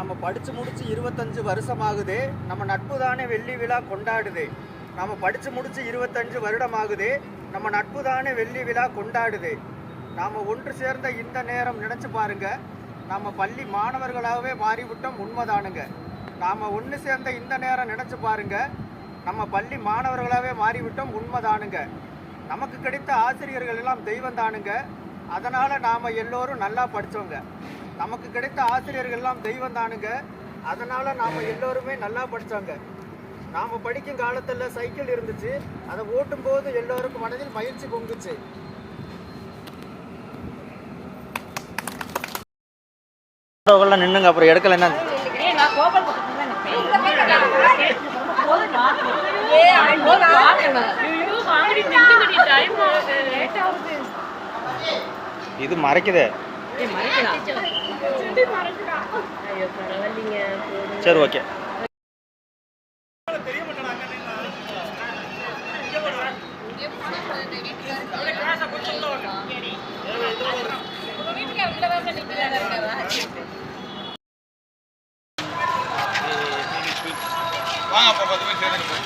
நம்ம படித்து முடித்து இருபத்தஞ்சு வருஷம் ஆகுது நம்ம நட்பு தானே வெள்ளி விழா கொண்டாடுது. நம்ம படித்து முடித்து இருபத்தஞ்சு வருடம் ஆகுது நம்ம நட்பு தானே வெள்ளி விழா கொண்டாடுது. நாம் ஒன்று சேர்ந்த இந்த நேரம் நினச்சி பாருங்க. நம்ம பள்ளி மாணவர்களாகவே மாறிவிட்டோம் உண்மைதானுங்க. நாம் ஒன்று சேர்ந்த இந்த நேரம் நினச்சி பாருங்க. நம்ம பள்ளி மாணவர்களாகவே மாறிவிட்டோம் உண்மைதானுங்க. நமக்கு கிடைத்த ஆசிரியர்கள் எல்லாம் தெய்வம் தானுங்க அதனால் நாம் எல்லோரும் நல்லா படித்தோங்க நமக்கு கிடைத்த ஆசிரியர்கள் எல்லாம் தெய்வம் தானுங்க. அதனால் நாம் எல்லோருமே நல்லா படித்தோங்க நாம் படிக்கும் காலத்தில் சைக்கிள் இருந்துச்சு. அதை ஓட்டும்போது எல்லோருக்கும் மனதில் மகிழ்ச்சி பொங்குச்சு. நின்னுங்க அப்புறம் எடுக்கல என்ன. இது மறைக்குதே. ஏய், மறைக்கலாம். சரி ஓகே. வாங்கப்பா பத்து பேர் சேர்ந்து போய்.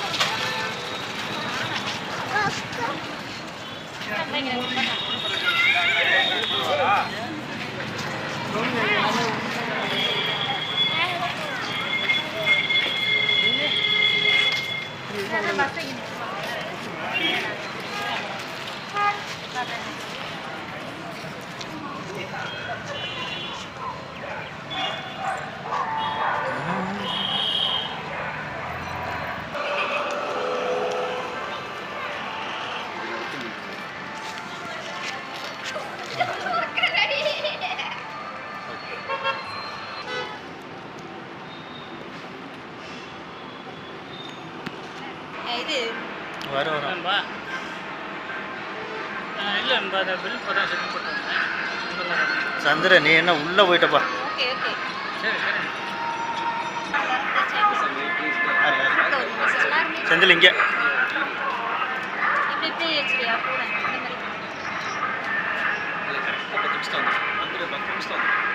把这一。இது. வரும் வரும். நண்பா இல்லை நண்பா அந்த பில் இப்போ தான் செட்டில் போட்டு சந்திர நீ என்ன உள்ளே போயிட்டப்பா ஓகே ஓகே. சரி சரி. செந்தில் இங்கே. பத்து நிமிஷம் வந்து பத்து நிமிஷம் வந்து